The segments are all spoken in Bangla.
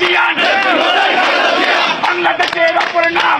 জিয়ান বাংলাদেশের অপর নাম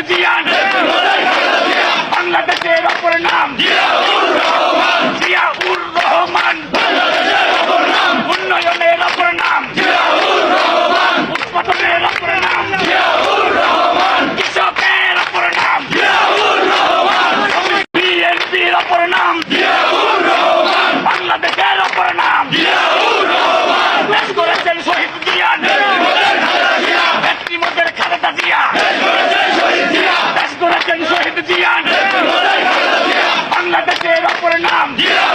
The Deion. Santa Teresa por el nombre. Yeah.